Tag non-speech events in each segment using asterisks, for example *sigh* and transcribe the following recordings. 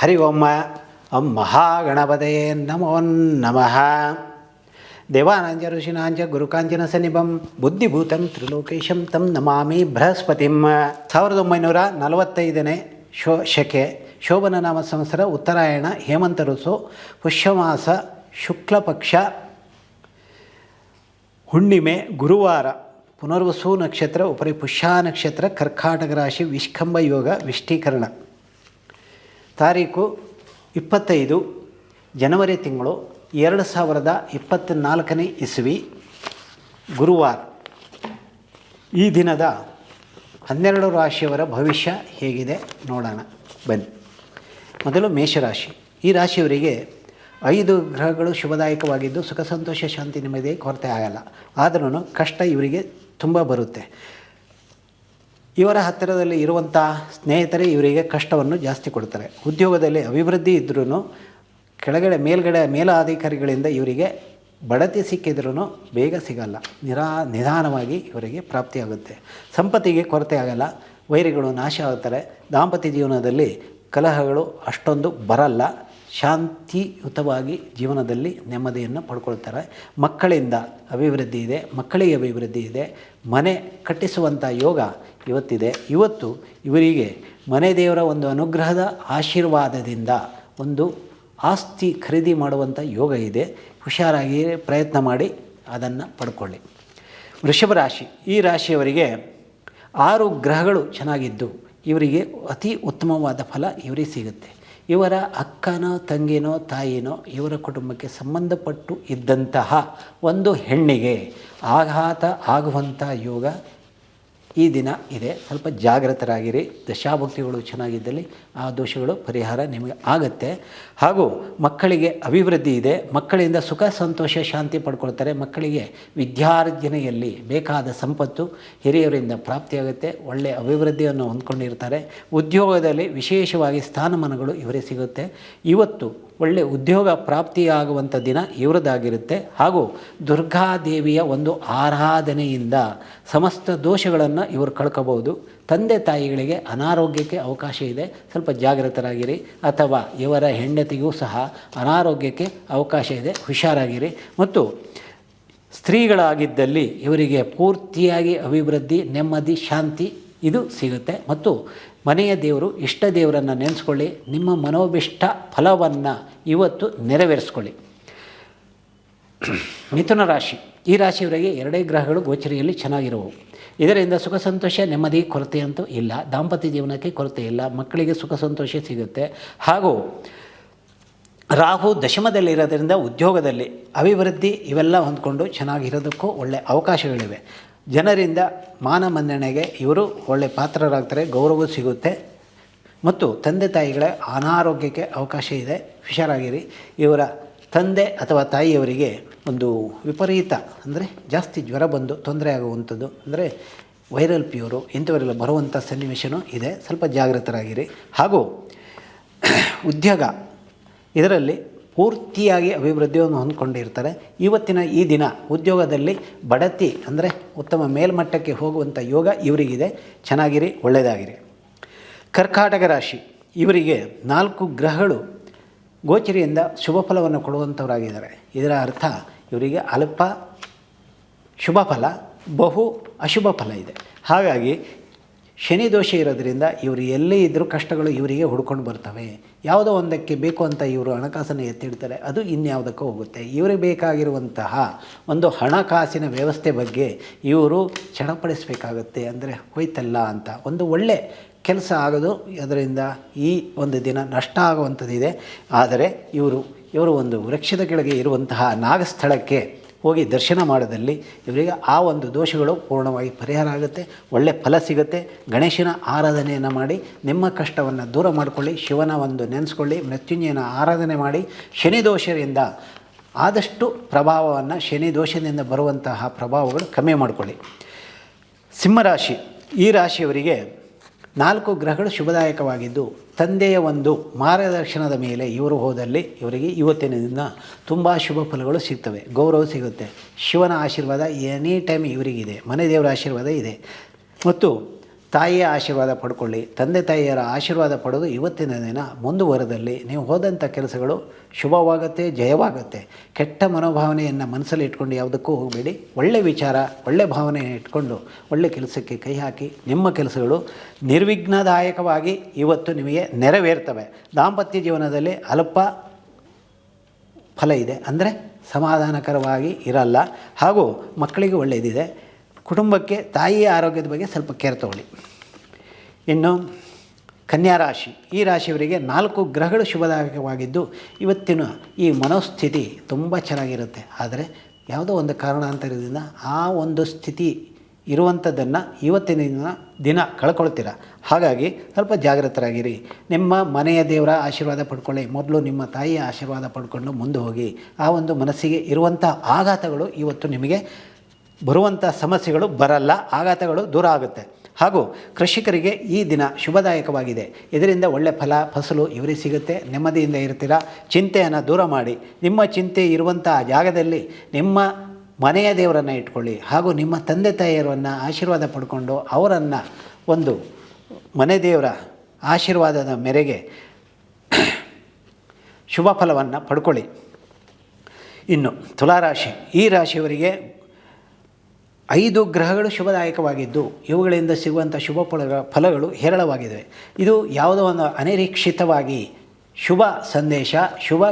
ಹರಿ ಓಂ ಅಂ ಮಹಾಗಣಪತಯೇ ನಮೋ ನಮಃ. ದೇವಾನಾಂಜ ಋಷಿನಾಂಜ ಗುರುಕಾಂಚನ ಸನಿಭಂ ಬುದ್ಧಿಭೂತಂ ತ್ರಿಲೋಕೇಶಂ ತಂ ನಮಾಮಿ ಬೃಹಸ್ಪತಿಂ. ಸಾವಿರದ ಒಂಬೈನೂರ ನಲವತ್ತೈದನೇ ಶೋ ಶಕೆ ಶೋಭನ ನಾಮ ಸಂವತ್ಸರ, ಉತ್ತರಾಯಣ, ಹೇಮಂತ ಋಸು, ಪುಷ್ಯಮಾಸ, ಶುಕ್ಲಪಕ್ಷ, ಹುಣ್ಣಿಮೆ, ಗುರುವಾರ, ಪುನರ್ವಸು ನಕ್ಷತ್ರ ಉಪರಿ ಪುಷ್ಯ ನಕ್ಷತ್ರ, ಕರ್ಕಾಟಕ ರಾಶಿ ವಿಷ್ಕಂಭ ಯೋಗ ವಿಷ್ಟೀಕರಣ ತಾರೀಕು ಇಪ್ಪತ್ತೈದು ಜನವರಿ ತಿಂಗಳು ಎರಡು ಸಾವಿರದ ಇಪ್ಪತ್ತ್ನಾಲ್ಕನೇ ಇಸ್ವಿ, ಗುರುವಾರ. ಈ ದಿನದ ಹನ್ನೆರಡು ರಾಶಿಯವರ ಭವಿಷ್ಯ ಹೇಗಿದೆ ನೋಡೋಣ. ಬನ್ನಿ. ಮೊದಲು ಮೇಷರಾಶಿ. ಈ ರಾಶಿಯವರಿಗೆ ಐದು ಗ್ರಹಗಳು ಶುಭದಾಯಕವಾಗಿದ್ದು ಸುಖ, ಸಂತೋಷ, ಶಾಂತಿ ನೆಮ್ಮದಿ ಕೊರತೆ ಆಗಲ್ಲ. ಆದ್ರೂ ಕಷ್ಟ ಇವರಿಗೆ ತುಂಬ ಬರುತ್ತೆ. ಇವರ ಹತ್ತಿರದಲ್ಲಿ ಇರುವಂಥ ಸ್ನೇಹಿತರೇ ಇವರಿಗೆ ಕಷ್ಟವನ್ನು ಜಾಸ್ತಿ ಕೊಡ್ತಾರೆ. ಉದ್ಯೋಗದಲ್ಲಿ ಅಭಿವೃದ್ಧಿ ಇದ್ರೂ ಕೆಳಗಡೆ ಮೇಲ್ಗಡೆ ಮೇಲಾಧಿಕಾರಿಗಳಿಂದ ಇವರಿಗೆ ಬಡತಿ ಸಿಕ್ಕಿದ್ರೂ ಬೇಗ ಸಿಗಲ್ಲ. ನಿರಾ ನಿಧಾನವಾಗಿ ಇವರಿಗೆ ಪ್ರಾಪ್ತಿಯಾಗುತ್ತೆ. ಸಂಪತ್ತಿಗೆ ಕೊರತೆ ಆಗಲ್ಲ. ವೈರಿಗಳು ನಾಶ ಆಗುತ್ತಾರೆ ದಾಂಪತ್ಯ ಜೀವನದಲ್ಲಿ ಕಲಹಗಳು ಅಷ್ಟೊಂದು ಬರಲ್ಲ. ಶಾಂತಿಯುತವಾಗಿ ಜೀವನದಲ್ಲಿ ನೆಮ್ಮದಿಯನ್ನು ಪಡ್ಕೊಳ್ತಾರೆ. ಮಕ್ಕಳಿಂದ ಅಭಿವೃದ್ಧಿ ಇದೆ. ಮಕ್ಕಳಿಗೆ ಅಭಿವೃದ್ಧಿ ಇದೆ. ಮನೆ ಕಟ್ಟಿಸುವಂಥ ಯೋಗ ಇವತ್ತಿದೆ. ಇವತ್ತು ಇವರಿಗೆ ಮನೆ ದೇವರ ಒಂದು ಅನುಗ್ರಹದ ಆಶೀರ್ವಾದದಿಂದ ಒಂದು ಆಸ್ತಿ ಖರೀದಿ ಮಾಡುವಂಥ ಯೋಗ ಇದೆ. ಹುಷಾರಾಗಿ ಪ್ರಯತ್ನ ಮಾಡಿ ಅದನ್ನು ಪಡ್ಕೊಳ್ಳಿ. ವೃಷಭ ರಾಶಿ, ಈ ರಾಶಿಯವರಿಗೆ ಆರು ಗ್ರಹಗಳು ಚೆನ್ನಾಗಿದ್ದು ಇವರಿಗೆ ಅತಿ ಉತ್ತಮವಾದ ಫಲ ಇವರಿಗೆ ಸಿಗುತ್ತೆ. ಇವರ ಅಕ್ಕನೋ, ತಂಗಿನೋ, ತಾಯಿನೋ ಇವರ ಕುಟುಂಬಕ್ಕೆ ಸಂಬಂಧಪಟ್ಟು ಇದ್ದಂತಹ ಒಂದು ಹೆಣ್ಣಿಗೆ ಆಘಾತ ಆಗುವಂಥ ಯೋಗ ಈ ದಿನ ಇದೆ. ಸ್ವಲ್ಪ ಜಾಗೃತರಾಗಿರಿ ದಶಾಭಕ್ತಿಗಳು ಚೆನ್ನಾಗಿದ್ದಲ್ಲಿ ಆ ದೋಷಗಳು ಪರಿಹಾರ ನಿಮಗೆ ಆಗುತ್ತೆ. ಹಾಗೂ ಮಕ್ಕಳಿಗೆ ಅಭಿವೃದ್ಧಿ ಇದೆ. ಮಕ್ಕಳಿಂದ ಸುಖ, ಸಂತೋಷ, ಶಾಂತಿ ಪಡ್ಕೊಳ್ತಾರೆ. ಮಕ್ಕಳಿಗೆ ವಿದ್ಯಾರ್ಜನೆಯಲ್ಲಿ ಬೇಕಾದ ಸಂಪತ್ತು ಹಿರಿಯರಿಂದ ಪ್ರಾಪ್ತಿಯಾಗುತ್ತೆ. ಒಳ್ಳೆಯ ಅಭಿವೃದ್ಧಿಯನ್ನು ಹೊಂದ್ಕೊಂಡಿರ್ತಾರೆ. ಉದ್ಯೋಗದಲ್ಲಿ ವಿಶೇಷವಾಗಿ ಸ್ಥಾನಮಾನಗಳು ಇವರೇ ಸಿಗುತ್ತೆ. ಇವತ್ತು ಒಳ್ಳೆಯ ಉದ್ಯೋಗ ಪ್ರಾಪ್ತಿಯಾಗುವಂಥ ದಿನ ಇವರದಾಗಿರುತ್ತೆ. ಹಾಗೂ ದುರ್ಗಾದೇವಿಯ ಒಂದು ಆರಾಧನೆಯಿಂದ ಸಮಸ್ತ ದೋಷಗಳನ್ನು ಇವರು ಕಳ್ಕೋಬಹುದು. ತಂದೆ ತಾಯಿಗಳಿಗೆ ಅನಾರೋಗ್ಯಕ್ಕೆ ಅವಕಾಶ ಇದೆ. ಸ್ವಲ್ಪ ಜಾಗೃತರಾಗಿರಿ ಅಥವಾ ಇವರ ಹೆಂಡತಿಗೂ ಸಹ ಅನಾರೋಗ್ಯಕ್ಕೆ ಅವಕಾಶ ಇದೆ. ಹುಷಾರಾಗಿರಿ. ಮತ್ತು ಸ್ತ್ರೀಗಳಾಗಿದ್ದಲ್ಲಿ ಇವರಿಗೆ ಪೂರ್ತಿಯಾಗಿ ಅಭಿವೃದ್ಧಿ, ನೆಮ್ಮದಿ, ಶಾಂತಿ ಇದು ಸಿಗುತ್ತೆ. ಮತ್ತು ಮನೆಯ ದೇವರು, ಇಷ್ಟ ದೇವರನ್ನು ನೆನೆಸ್ಕೊಳ್ಳಿ, ನಿಮ್ಮ ಮನೋಭಿಷ್ಟ ಫಲವನ್ನು ಇವತ್ತು ನೆರವೇರಿಸ್ಕೊಳ್ಳಿ. *clears throat* ಮಿಥುನ ರಾಶಿ. ಈ ರಾಶಿಯವರಿಗೆ ಎರಡೇ ಗ್ರಹಗಳು ಗೋಚರಿಯಲ್ಲಿ ಚೆನ್ನಾಗಿರುವವು. ಇದರಿಂದ ಸುಖ ಸಂತೋಷ ನೆಮ್ಮದಿ ಕೊರತೆ ಅಂತೂ ಇಲ್ಲ. ದಾಂಪತ್ಯ ಜೀವನಕ್ಕೆ ಕೊರತೆ ಇಲ್ಲ. ಮಕ್ಕಳಿಗೆ ಸುಖ ಸಂತೋಷ ಸಿಗುತ್ತೆ. ಹಾಗೂ ರಾಹು ದಶಮದಲ್ಲಿರೋದರಿಂದ ಉದ್ಯೋಗದಲ್ಲಿ ಅಭಿವೃದ್ಧಿ ಇವೆಲ್ಲ ಹೊಂದ್ಕೊಂಡು ಚೆನ್ನಾಗಿರೋದಕ್ಕೂ ಒಳ್ಳೆಯ ಅವಕಾಶಗಳಿವೆ. ಜನರಿಂದ ಮಾನ ಮನ್ನಣೆಗೆ ಇವರು ಒಳ್ಳೆಯ ಪಾತ್ರರಾಗ್ತಾರೆ ಗೌರವ ಸಿಗುತ್ತೆ. ಮತ್ತು ತಂದೆ ತಾಯಿಗಳ ಅನಾರೋಗ್ಯಕ್ಕೆ ಅವಕಾಶ ಇದೆ. ಹುಷಾರಾಗಿರಿ. ಇವರ ತಂದೆ ಅಥವಾ ತಾಯಿಯವರಿಗೆ ಒಂದು ವಿಪರೀತ ಅಂದರೆ ಜಾಸ್ತಿ ಜ್ವರ ಬಂದು ತೊಂದರೆ ಆಗುವಂಥದ್ದು ಅಂದರೆ ವೈರಲ್ ಪ್ಯೂರು ಇಂಥವರೆಲ್ಲ ಬರುವಂಥ ಸನ್ನಿವೇಶನೂ ಇದೆ. ಸ್ವಲ್ಪ ಜಾಗೃತರಾಗಿರಿ ಹಾಗೂ ಉದ್ಯೋಗ ಇದರಲ್ಲಿ ಪೂರ್ತಿಯಾಗಿ ಅಭಿವೃದ್ಧಿಯನ್ನು ಹೊಂದ್ಕೊಂಡಿರ್ತಾರೆ. ಇವತ್ತಿನ ಈ ದಿನ ಉದ್ಯೋಗದಲ್ಲಿ ಬಡತಿ ಅಂದರೆ ಉತ್ತಮ ಮೇಲ್ಮಟ್ಟಕ್ಕೆ ಹೋಗುವಂಥ ಯೋಗ ಇವರಿಗಿದೆ. ಚೆನ್ನಾಗಿರಿ, ಒಳ್ಳೆಯದಾಗಿರಿ. ಕರ್ಕಾಟಕ ರಾಶಿ ಇವರಿಗೆ ನಾಲ್ಕು ಗ್ರಹಗಳು ಗೋಚರಿಯಿಂದ ಶುಭ ಫಲವನ್ನು ಕೊಡುವಂಥವರಾಗಿದ್ದಾರೆ ಇದರ ಅರ್ಥ ಇವರಿಗೆ ಅಲ್ಪ ಶುಭ ಫಲ, ಬಹು ಅಶುಭ ಫಲ ಇದೆ. ಹಾಗಾಗಿ ಶನಿ ದೋಷ ಇರೋದ್ರಿಂದ ಇವರು ಎಲ್ಲೇ ಇದ್ದರೂ ಕಷ್ಟಗಳು ಇವರಿಗೆ ಹುಡ್ಕೊಂಡು ಬರ್ತವೆ. ಯಾವುದೋ ಒಂದಕ್ಕೆ ಬೇಕು ಅಂತ ಇವರು ಹಣಕಾಸನ್ನು ಎತ್ತಿಡ್ತಾರೆ, ಅದು ಇನ್ಯಾವುದಕ್ಕೂ ಹೋಗುತ್ತೆ. ಇವರಿಗೆ ಬೇಕಾಗಿರುವಂತಹ ಒಂದು ಹಣಕಾಸಿನ ವ್ಯವಸ್ಥೆ ಬಗ್ಗೆ ಇವರು ಚಣಪಡಿಸಬೇಕಾಗುತ್ತೆ ಅಂದರೆ ಹೋಯ್ತಲ್ಲ ಅಂತ. ಒಂದು ಒಳ್ಳೆ ಕೆಲಸ ಆಗೋದು ಅದರಿಂದ ಈ ಒಂದು ದಿನ ನಷ್ಟ ಆಗುವಂಥದ್ದಿದೆ. ಆದರೆ ಇವರು ಇವರು ಒಂದು ವೃಕ್ಷದ ಕೆಳಗೆ ಇರುವಂತಹ ನಾಗಸ್ಥಳಕ್ಕೆ ಹೋಗಿ ದರ್ಶನ ಮಾಡೋದಲ್ಲಿ ಇವರಿಗೆ ಆ ಒಂದು ದೋಷಗಳು ಪೂರ್ಣವಾಗಿ ಪರಿಹಾರ ಆಗುತ್ತೆ, ಒಳ್ಳೆ ಫಲ ಸಿಗುತ್ತೆ. ಗಣೇಶನ ಆರಾಧನೆಯನ್ನು ಮಾಡಿ, ನಿಮ್ಮ ಕಷ್ಟವನ್ನು ದೂರ ಮಾಡಿಕೊಳ್ಳಿ, ಶಿವನ ಒಂದು ನೆನೆಸ್ಕೊಳ್ಳಿ, ಮೃತ್ಯುಂಜಯನ ಆರಾಧನೆ ಮಾಡಿ, ಶನಿ ದೋಷದಿಂದ ಆದಷ್ಟು ಪ್ರಭಾವವನ್ನು, ಶನಿ ದೋಷದಿಂದ ಬರುವಂತಹ ಪ್ರಭಾವಗಳು ಕಮ್ಮಿ ಮಾಡಿಕೊಳ್ಳಿ. ಸಿಂಹರಾಶಿ, ಈ ರಾಶಿಯವರಿಗೆ ನಾಲ್ಕು ಗ್ರಹಗಳು ಶುಭದಾಯಕವಾಗಿದ್ದು, ತಂದೆಯ ಒಂದು ಮಾರ್ಗದರ್ಶನದ ಮೇಲೆ ಇವರು ಹೋದಲ್ಲಿ ಇವರಿಗೆ ಇವತ್ತಿನ ದಿನ ತುಂಬ ಶುಭ ಫಲಗಳು ಸಿಗ್ತವೆ. ಗೌರವ ಸಿಗುತ್ತೆ. ಶಿವನ ಆಶೀರ್ವಾದ ಎನಿ ಟೈಮ್ ಇವರಿಗಿದೆ. ಮನೆ ದೇವರ ಆಶೀರ್ವಾದ ಇದೆ. ಮತ್ತು ತಾಯಿಯ ಆಶೀರ್ವಾದ ಪಡ್ಕೊಳ್ಳಿ, ತಂದೆ ತಾಯಿಯರ ಆಶೀರ್ವಾದ ಪಡೆದು ಇವತ್ತಿನ ದಿನ ಮುಂದುವರೆದಲ್ಲಿ ನೀವು ಹೋದಂಥ ಕೆಲಸಗಳು ಶುಭವಾಗುತ್ತೆ, ಜಯವಾಗುತ್ತೆ. ಕೆಟ್ಟ ಮನೋಭಾವನೆಯನ್ನು ಮನಸ್ಸಲ್ಲಿ ಇಟ್ಕೊಂಡು ಯಾವುದಕ್ಕೂ ಹೋಗಬೇಡಿ. ಒಳ್ಳೆ ವಿಚಾರ, ಒಳ್ಳೆ ಭಾವನೆ ಇಟ್ಕೊಂಡು ಒಳ್ಳೆ ಕೆಲಸಕ್ಕೆ ಕೈ ಹಾಕಿ. ನಿಮ್ಮ ಕೆಲಸಗಳು ನಿರ್ವಿಘ್ನದಾಯಕವಾಗಿ ಇವತ್ತು ನಿಮಗೆ ನೆರವೇರ್ತವೆ. ದಾಂಪತ್ಯ ಜೀವನದಲ್ಲಿ ಅಲ್ಪ ಫಲ ಇದೆ. ಅಂದರೆ ಸಮಾಧಾನಕರವಾಗಿ ಇರಲ್ಲ. ಹಾಗೂ ಮಕ್ಕಳಿಗೆ ಒಳ್ಳೆಯದಿದೆ ಕುಟುಂಬಕ್ಕೆ ತಾಯಿಯ ಆರೋಗ್ಯದ ಬಗ್ಗೆ ಸ್ವಲ್ಪ ಕೇರ್ ತಗೊಳ್ಳಿ. ಇನ್ನು ಕನ್ಯಾ ರಾಶಿ. ಈ ರಾಶಿಯವರಿಗೆ ನಾಲ್ಕು ಗ್ರಹಗಳು ಶುಭದಾಯಕವಾಗಿದ್ದು, ಇವತ್ತಿನ ಈ ಮನೋಸ್ಥಿತಿ ತುಂಬ ಚೆನ್ನಾಗಿರುತ್ತೆ. ಆದರೆ ಯಾವುದೋ ಒಂದು ಕಾರಣಾಂತರದಿಂದ ಆ ಒಂದು ಸ್ಥಿತಿ ಇರುವಂಥದ್ದನ್ನು ಇವತ್ತಿನ ದಿನ ದಿನ ಕಳ್ಕೊಳ್ತೀರ? ಹಾಗಾಗಿ ಸ್ವಲ್ಪ ಜಾಗೃತರಾಗಿರಿ ನಿಮ್ಮ ಮನೆಯ ದೇವರ ಆಶೀರ್ವಾದ ಪಡ್ಕೊಳ್ಳಿ. ಮೊದಲು ನಿಮ್ಮ ತಾಯಿಯ ಆಶೀರ್ವಾದ ಪಡ್ಕೊಂಡು ಮುಂದೆ ಹೋಗಿ. ಆ ಒಂದು ಮನಸ್ಸಿಗೆ ಇರುವಂಥ ಆಘಾತಗಳು ಇವತ್ತು ನಿಮಗೆ ಬರುವಂಥ ಸಮಸ್ಯೆಗಳು ಬರಲ್ಲ, ಆಘಾತಗಳು ದೂರ ಆಗುತ್ತೆ. ಹಾಗೂ ಕೃಷಿಕರಿಗೆ ಈ ದಿನ ಶುಭದಾಯಕವಾಗಿದೆ. ಇದರಿಂದ ಒಳ್ಳೆ ಫಲ, ಫಸಲು ಇವರಿಗೆ ಸಿಗುತ್ತೆ. ನೆಮ್ಮದಿಯಿಂದ ಇರ್ತೀರ? ಚಿಂತೆಯನ್ನು ದೂರ ಮಾಡಿ. ನಿಮ್ಮ ಚಿಂತೆ ಇರುವಂಥ ಜಾಗದಲ್ಲಿ ನಿಮ್ಮ ಮನೆಯ ದೇವರನ್ನು ಇಟ್ಕೊಳ್ಳಿ. ಹಾಗೂ ನಿಮ್ಮ ತಂದೆ ತಾಯಿಯರನ್ನು ಆಶೀರ್ವಾದ ಪಡ್ಕೊಂಡು ಅವರನ್ನು ಒಂದು ಮನೆ ದೇವರ ಆಶೀರ್ವಾದದ ಮೇರೆಗೆ ಶುಭ ಫಲವನ್ನು ಪಡ್ಕೊಳ್ಳಿ. ಇನ್ನು ತುಲಾರಾಶಿ. ಈ ರಾಶಿಯವರಿಗೆ ಐದು ಗ್ರಹಗಳು ಶುಭದಾಯಕವಾಗಿದ್ದು, ಇವುಗಳಿಂದ ಸಿಗುವಂಥ ಶುಭ ಫಲ, ಫಲಗಳು ಹೇರಳವಾಗಿವೆ. ಇದು ಯಾವುದೋ ಒಂದು ಅನಿರೀಕ್ಷಿತವಾಗಿ ಶುಭ ಸಂದೇಶ, ಶುಭ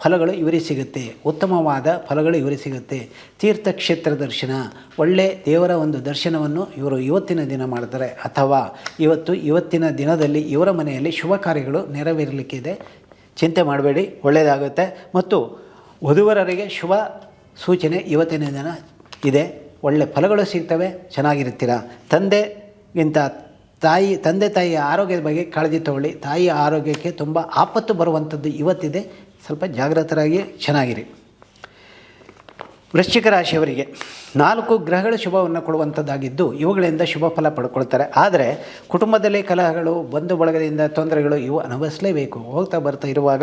ಫಲಗಳು ಇವರಿಗೆ ಸಿಗುತ್ತೆ. ಉತ್ತಮವಾದ ಫಲಗಳು ಇವರಿಗೆ ಸಿಗುತ್ತೆ. ತೀರ್ಥಕ್ಷೇತ್ರ ದರ್ಶನ, ಒಳ್ಳೆ ದೇವರ ಒಂದು ದರ್ಶನವನ್ನು ಇವರು ಇವತ್ತಿನ ದಿನ ಮಾಡ್ತಾರೆ. ಅಥವಾ ಇವತ್ತು, ಇವತ್ತಿನ ದಿನದಲ್ಲಿ ಇವರ ಮನೆಯಲ್ಲಿ ಶುಭ ಕಾರ್ಯಗಳು ನೆರವೇರಲಿಕ್ಕಿದೆ. ಚಿಂತೆ ಮಾಡಬೇಡಿ, ಒಳ್ಳೆಯದಾಗುತ್ತೆ. ಮತ್ತು ವಧುವರರಿಗೆ ಶುಭ ಸೂಚನೆ ಇವತ್ತಿನ ದಿನ ಇದೆ. ಒಳ್ಳೆ ಫಲಗಳು ಸಿಗ್ತವೆ ಚೆನ್ನಾಗಿರ್ತೀರ ತಂದೆಗಿಂತ ತಾಯಿ, ತಂದೆ ತಾಯಿಯ ಆರೋಗ್ಯದ ಬಗ್ಗೆ ಕಾಳಜಿ ತಗೊಳ್ಳಿ. ತಾಯಿಯ ಆರೋಗ್ಯಕ್ಕೆ ತುಂಬ ಆಪತ್ತು ಬರುವಂಥದ್ದು ಇವತ್ತಿದೆ. ಸ್ವಲ್ಪ ಜಾಗೃತರಾಗಿ ಚೆನ್ನಾಗಿರಿ. ವೃಶ್ಚಿಕ ರಾಶಿಯವರಿಗೆ ನಾಲ್ಕು ಗ್ರಹಗಳು ಶುಭವನ್ನು ಕೊಡುವಂಥದ್ದಾಗಿದ್ದು ಇವುಗಳಿಂದ ಶುಭ ಫಲ ಪಡ್ಕೊಳ್ತಾರೆ. ಆದರೆ ಕುಟುಂಬದಲ್ಲಿ ಕಲಹಗಳು, ಬಂಧು ಬಳಗದಿಂದ ತೊಂದರೆಗಳು ಇವು ಅನುಭವಿಸಲೇಬೇಕು. ಹೋಗ್ತಾ ಬರ್ತಾ ಇರುವಾಗ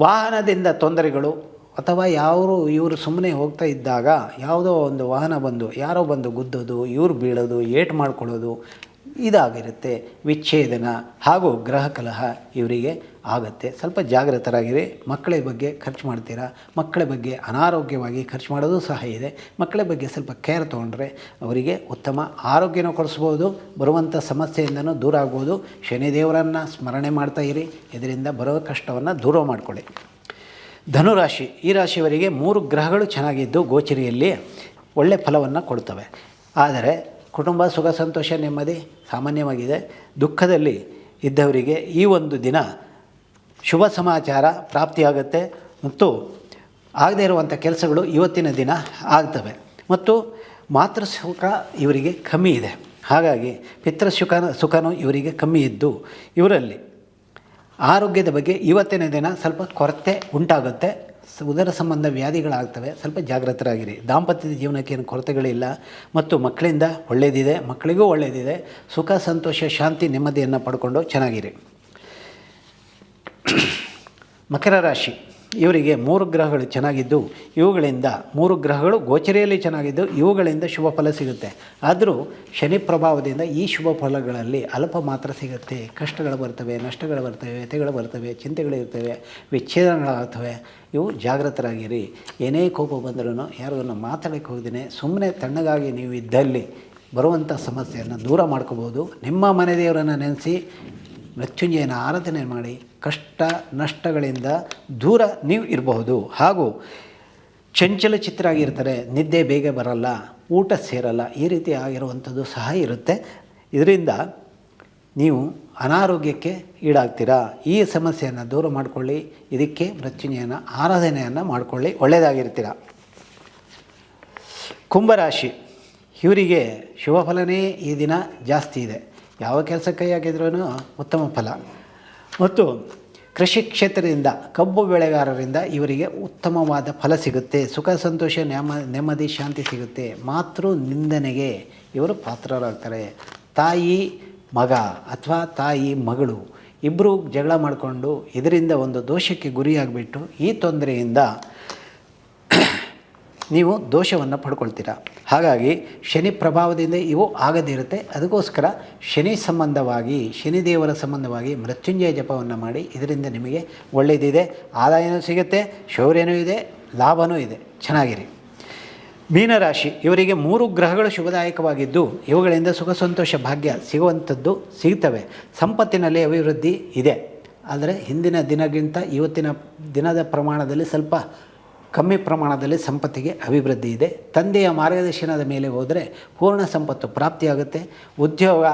ವಾಹನದಿಂದ ತೊಂದರೆಗಳು ಅಥವಾ ಯಾರು ಇವರು ಸುಮ್ಮನೆ ಹೋಗ್ತಾ ಇದ್ದಾಗ ಯಾವುದೋ ಒಂದು ವಾಹನ ಬಂದು, ಯಾರೋ ಬಂದು ಗುದ್ದೋದು, ಇವ್ರು ಬೀಳೋದು, ಏಟು ಮಾಡ್ಕೊಳ್ಳೋದು, ಇದಾಗಿರುತ್ತೆ. ವಿಚ್ಛೇದನ ಹಾಗೂ ಗ್ರಹ ಕಲಹ ಇವರಿಗೆ ಆಗುತ್ತೆ. ಸ್ವಲ್ಪ ಜಾಗೃತರಾಗಿರಿ ಮಕ್ಕಳ ಬಗ್ಗೆ ಖರ್ಚು ಮಾಡ್ತೀರಾ? ಮಕ್ಕಳ ಬಗ್ಗೆ ಅನಾರೋಗ್ಯವಾಗಿ ಖರ್ಚು ಮಾಡೋದು ಸಹ ಇದೆ. ಮಕ್ಕಳ ಬಗ್ಗೆ ಸ್ವಲ್ಪ ಕೇರ್ ತೊಗೊಂಡ್ರೆ ಅವರಿಗೆ ಉತ್ತಮ ಆರೋಗ್ಯನೂ ಕೊಡಿಸ್ಬೋದು. ಬರುವಂಥ ಸಮಸ್ಯೆಯಿಂದನೂ ದೂರ ಆಗ್ಬೋದು. ಶನಿದೇವರನ್ನು ಸ್ಮರಣೆ ಮಾಡ್ತಾ ಇರಿ. ಇದರಿಂದ ಬರೋ ಕಷ್ಟವನ್ನು ದೂರ ಮಾಡಿಕೊಳ್ಳಿ. ಧನುರಾಶಿ, ಈ ರಾಶಿಯವರಿಗೆ ಮೂರು ಗ್ರಹಗಳು ಚೆನ್ನಾಗಿದ್ದು ಗೋಚರಿಯಲ್ಲಿ ಒಳ್ಳೆ ಫಲವನ್ನು ಕೊಡ್ತವೆ ಆದರೆ ಕುಟುಂಬ ಸುಖ, ಸಂತೋಷ, ನೆಮ್ಮದಿ ಸಾಮಾನ್ಯವಾಗಿದೆ. ದುಃಖದಲ್ಲಿ ಇದ್ದವರಿಗೆ ಈ ಒಂದು ದಿನ ಶುಭ ಸಮಾಚಾರ ಪ್ರಾಪ್ತಿಯಾಗುತ್ತೆ ಮತ್ತು ಆಗದೇ ಇರುವಂಥ ಕೆಲಸಗಳು ಇವತ್ತಿನ ದಿನ ಆಗ್ತವೆ. ಮತ್ತು ಮಾತೃ ಸುಖ ಇವರಿಗೆ ಕಮ್ಮಿ ಇದೆ. ಹಾಗಾಗಿ ಪಿತೃ ಸುಖ ಸುಖನೂ ಇವರಿಗೆ ಕಮ್ಮಿ ಇದ್ದು ಇವರಲ್ಲಿ ಆರೋಗ್ಯದ ಬಗ್ಗೆ ಇವತ್ತಿನ ದಿನ ಸ್ವಲ್ಪ ಕೊರತೆ ಉಂಟಾಗುತ್ತೆ. ಉದರ ಸಂಬಂಧ ವ್ಯಾಧಿಗಳಾಗ್ತವೆ. ಸ್ವಲ್ಪ ಜಾಗೃತರಾಗಿರಿ ದಾಂಪತ್ಯದ ಜೀವನಕ್ಕೆ ಏನು ಕೊರತೆಗಳಿಲ್ಲ. ಮತ್ತು ಮಕ್ಕಳಿಂದ ಒಳ್ಳೆಯದಿದೆ ಮಕ್ಕಳಿಗೂ ಒಳ್ಳೆಯದಿದೆ ಸುಖ, ಸಂತೋಷ, ಶಾಂತಿ, ನೆಮ್ಮದಿಯನ್ನು ಪಡ್ಕೊಂಡು ಚೆನ್ನಾಗಿರಿ. ಮಕರ ರಾಶಿ. ಇವರಿಗೆ ಮೂರು ಗ್ರಹಗಳು ಚೆನ್ನಾಗಿದ್ದು, ಇವುಗಳಿಂದ ಮೂರು ಗ್ರಹಗಳು ಗೋಚರಿಯಲ್ಲಿ ಚೆನ್ನಾಗಿದ್ದು, ಇವುಗಳಿಂದ ಶುಭ ಫಲ ಸಿಗುತ್ತೆ. ಆದರೂ ಶನಿ ಪ್ರಭಾವದಿಂದ ಈ ಶುಭ ಫಲಗಳಲ್ಲಿ ಅಲ್ಪ ಮಾತ್ರ ಸಿಗುತ್ತೆ. ಕಷ್ಟಗಳು ಬರ್ತವೆ, ನಷ್ಟಗಳು ಬರ್ತವೆ, ವ್ಯಥೆಗಳು ಬರ್ತವೆ ಚಿಂತೆಗಳಿರ್ತವೆ ವಿಚ್ಛೇದನಗಳಾಗ್ತವೆ. ಇವು ಜಾಗೃತರಾಗಿರಿ ಏನೇ ಕೋಪ ಬಂದರೂ ಯಾರಿಗೂ ಮಾತಾಡೋಕ್ಕೆ ಹೋಗ್ದೇ ಸುಮ್ಮನೆ ತಣ್ಣಗಾಗಿ ನೀವು ಇದ್ದಲ್ಲಿ ಬರುವಂಥ ಸಮಸ್ಯೆಯನ್ನು ದೂರ ಮಾಡ್ಕೋಬೋದು. ನಿಮ್ಮ ಮನೆ ದೇವರನ್ನು ನೆನೆಸಿ ಮೃತ್ಯುಂಜಯನ ಆರಾಧನೆ ಮಾಡಿ ಕಷ್ಟ ನಷ್ಟಗಳಿಂದ ದೂರ ನೀವು ಇರಬಹುದು. ಹಾಗೂ ಚಂಚಲ ಚಿತ್ರ ಆಗಿರ್ತಾರೆ ನಿದ್ದೆ ಬೇಗ ಬರಲ್ಲ, ಊಟ ಸೇರಲ್ಲ, ಈ ರೀತಿ ಆಗಿರುವಂಥದ್ದು ಸಹ ಇರುತ್ತೆ. ಇದರಿಂದ ನೀವು ಅನಾರೋಗ್ಯಕ್ಕೆ ಈಡಾಗ್ತೀರಾ? ಈ ಸಮಸ್ಯೆಯನ್ನು ದೂರ ಮಾಡಿಕೊಳ್ಳಿ. ಇದಕ್ಕೆ ಮೃತ್ಯುಂಜಯನ ಆರಾಧನೆಯನ್ನು ಮಾಡಿಕೊಳ್ಳಿ. ಒಳ್ಳೆಯದಾಗಿರ್ತೀರ? ಕುಂಭರಾಶಿ, ಇವರಿಗೆ ಶುಭ ಫಲನೇ ಈ ದಿನ ಜಾಸ್ತಿ ಇದೆ. ಯಾವ ಕೆಲಸ ಕೈಯಾಗಿದ್ರೂ ಉತ್ತಮ ಫಲ. ಮತ್ತು ಕೃಷಿ ಕ್ಷೇತ್ರದಿಂದ, ಕಬ್ಬು ಬೆಳೆಗಾರರಿಂದ ಇವರಿಗೆ ಉತ್ತಮವಾದ ಫಲ ಸಿಗುತ್ತೆ. ಸುಖ, ಸಂತೋಷ ನೆಮ್ಮ ನೆಮ್ಮದಿ, ಶಾಂತಿ ಸಿಗುತ್ತೆ. ಮಾತೃ ನಿಂದನೆಗೆ ಇವರು ಪಾತ್ರರಾಗ್ತಾರೆ. ತಾಯಿ ಮಗ ಅಥವಾ ತಾಯಿ ಮಗಳು ಇಬ್ಬರು ಜಗಳ ಮಾಡಿಕೊಂಡು ಇದರಿಂದ ಒಂದು ದೋಷಕ್ಕೆ ಗುರಿಯಾಗಿಬಿಟ್ಟು ಈ ತೊಂದರೆಯಿಂದ ನೀವು ದೋಷವನ್ನು ಪಡ್ಕೊಳ್ತೀರಾ? ಹಾಗಾಗಿ ಶನಿ ಪ್ರಭಾವದಿಂದ ಇವು ಆಗದಿರುತ್ತೆ ಅದಕ್ಕೋಸ್ಕರ ಶನಿ ಸಂಬಂಧವಾಗಿ ಶನಿದೇವರ ಸಂಬಂಧವಾಗಿ ಮೃತ್ಯುಂಜಯ ಜಪವನ್ನು ಮಾಡಿ ಇದರಿಂದ ನಿಮಗೆ ಒಳ್ಳೆಯದಿದೆ ಆದಾಯನೂ ಸಿಗುತ್ತೆ, ಶೌರ್ಯನೂ ಇದೆ, ಲಾಭನೂ ಇದೆ. ಚೆನ್ನಾಗಿರಿ. ಮೀನರಾಶಿ, ಇವರಿಗೆ ಮೂರು ಗ್ರಹಗಳು ಶುಭದಾಯಕವಾಗಿದ್ದು, ಇವುಗಳಿಂದ ಸುಖ ಸಂತೋಷ ಭಾಗ್ಯ ಸಿಗುವಂಥದ್ದು ಸಿಗ್ತವೆ. ಸಂಪತ್ತಿನಲ್ಲಿ ಅಭಿವೃದ್ಧಿ ಇದೆ. ಆದರೆ ಹಿಂದಿನ ದಿನಗಿಂತ ಇವತ್ತಿನ ದಿನದ ಪ್ರಮಾಣದಲ್ಲಿ ಸ್ವಲ್ಪ ಕಮ್ಮಿ ಪ್ರಮಾಣದಲ್ಲಿ ಸಂಪತ್ತಿಗೆ ಅಭಿವೃದ್ಧಿ ಇದೆ. ತಂದೆಯ ಮಾರ್ಗದರ್ಶನದ ಮೇಲೆ ಹೋದರೆ ಪೂರ್ಣ ಸಂಪತ್ತು ಪ್ರಾಪ್ತಿಯಾಗುತ್ತೆ. ಉದ್ಯೋಗ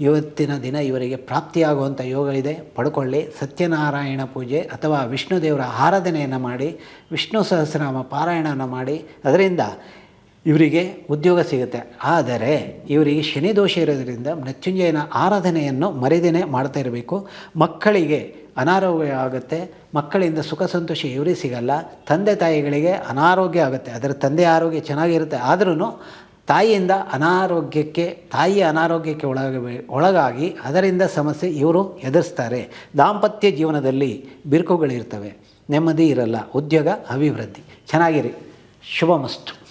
ಇವತ್ತಿನ ದಿನ ಇವರಿಗೆ ಪ್ರಾಪ್ತಿಯಾಗುವಂಥ ಯೋಗ ಇದೆ. ಪಡ್ಕೊಳ್ಳಿ. ಸತ್ಯನಾರಾಯಣ ಪೂಜೆ ಅಥವಾ ವಿಷ್ಣು ದೇವರ ಆರಾಧನೆಯನ್ನು ಮಾಡಿ, ವಿಷ್ಣು ಸಹಸ್ರನಾಮ ಪಾರಾಯಣವನ್ನು ಮಾಡಿ, ಅದರಿಂದ ಇವರಿಗೆ ಉದ್ಯೋಗ ಸಿಗುತ್ತೆ. ಆದರೆ ಇವರಿಗೆ ಶನಿ ದೋಷ ಇರೋದರಿಂದ ಮೃತ್ಯುಂಜಯನ ಆರಾಧನೆಯನ್ನು ಮರೆದೇನೆ ಮಾಡ್ತಾ ಇರಬೇಕು. ಮಕ್ಕಳಿಗೆ ಅನಾರೋಗ್ಯ ಆಗುತ್ತೆ, ಮಕ್ಕಳಿಂದ ಸುಖ ಸಂತೋಷ ಇವರೇ ಸಿಗಲ್ಲ, ತಂದೆ ತಾಯಿಗಳಿಗೆ ಅನಾರೋಗ್ಯ ಆಗುತ್ತೆ, ಅದರ ತಂದೆ ಆರೋಗ್ಯ ಚೆನ್ನಾಗಿರುತ್ತೆ ಆದ್ರೂ ತಾಯಿಯಿಂದ ಅನಾರೋಗ್ಯಕ್ಕೆ, ತಾಯಿಯ ಅನಾರೋಗ್ಯಕ್ಕೆ ಒಳಗ, ಒಳಗಾಗಿ ಅದರಿಂದ ಸಮಸ್ಯೆ ಇವರು ಎದುರಿಸ್ತಾರೆ. ದಾಂಪತ್ಯ ಜೀವನದಲ್ಲಿ ಬಿರುಕುಗಳಿರ್ತವೆ, ನೆಮ್ಮದಿ ಇರಲ್ಲ, ಉದ್ಯೋಗ ಅಭಿವೃದ್ಧಿ. ಚೆನ್ನಾಗಿರಿ. ಶುಭಮಸ್ತು.